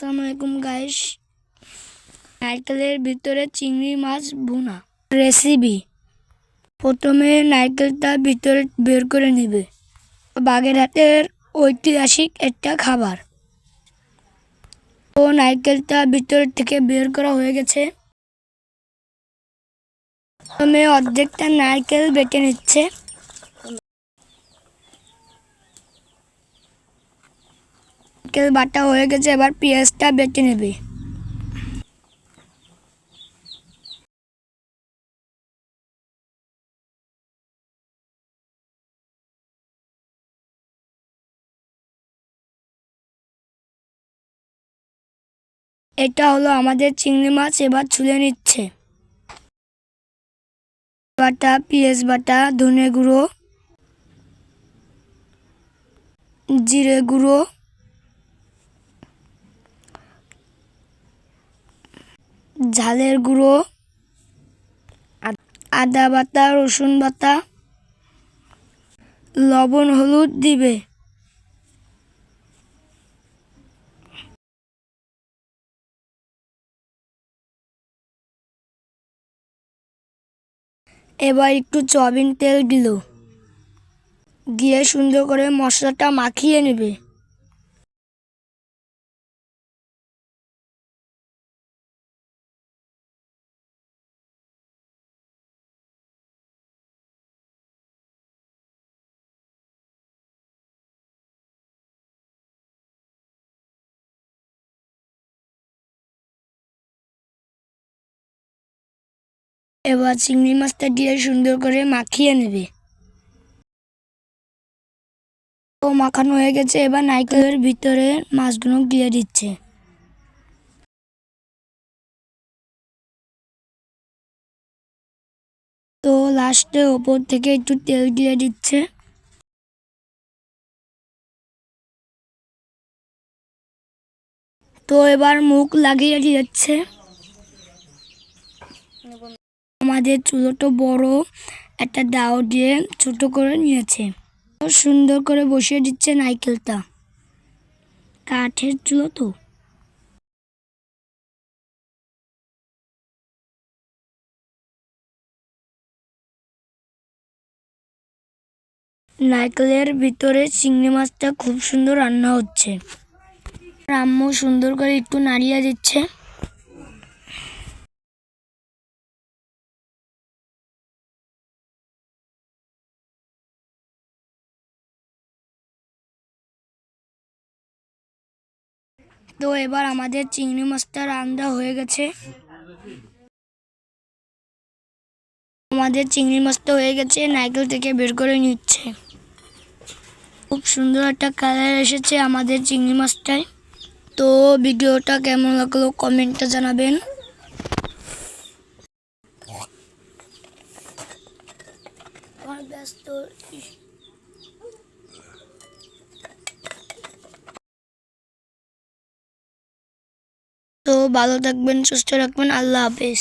আসসালামু আলাইকুম গাইস। নারকেলের ভিতরে চিংড়ি মাছ ভুনা। রেসিপি। প্রথমে নারকেলটা ভিতরে বের করে নেবে। বাগেরহাটের ঐতিহাসিক একটা খাবার। ও নারকেলটা ভিতর থেকে বের করা হয়ে গেছে। প্রথমে অর্ধেকটা নারকেল বেটে নিচ্ছে। নারকেল বাটা হয়ে গেছে, এবার পেঁয়াজটা বেটে নেবে। এটা হলো আমাদের চিংড়ি মাছ, এবার ছুলে নিচ্ছে। বাটা, পেঁয়াজ বাটা, ধনে গুঁড়ো, জিরে গুঁড়ো ঝালের গুঁড়ো, আদা বাটা, রসুন বাটা, লবণ, হলুদ দিবে। এবার একটু সয়াবিন তেল দিল। দিয়ে সুন্দর করে মশলাটা মাখিয়ে নেবে। এবার চিংড়ি মাছটা দিয়ে সুন্দর করে মাখিয়ে নেবে। ও মাখানো হয়ে গেছে, এবার নারকেলের ভিতরে মাছগুলো দিয়ে দিচ্ছে। তো লাস্টে ওপর থেকে একটু তেল দিয়ে দিচ্ছে। তো এবার মুখ লাগিয়ে দিচ্ছে আমাদের চুলোটা বড়, একটা দাও দিয়ে ছোট করে নিয়েছে। সুন্দর করে বসিয়ে দিচ্ছে নাইকেলটা কাঠের চুলো তো। নারকেলের ভিতরে চিংড়ি মাছটা খুব সুন্দর রান্না হচ্ছে। আম্মু সুন্দর করে একটু নাড়িয়ে দিচ্ছে। তো এবার আমাদের চিংড়ি মাছটা রান্না হয়ে গেছে। আমাদের চিংড়ি মাছটা হয়ে গেছে নাইকেল থেকে বের করে নিচ্ছে। খুব সুন্দর একটা কালার এসেছে আমাদের চিংড়ি মাছটায়। তো ভিডিওটা কেমন লাগল কমেন্টে জানাবেন। ব্যস্ত তো ভালো থাকবেন সুস্থ রাখবেন আল্লাহ হাফেজ।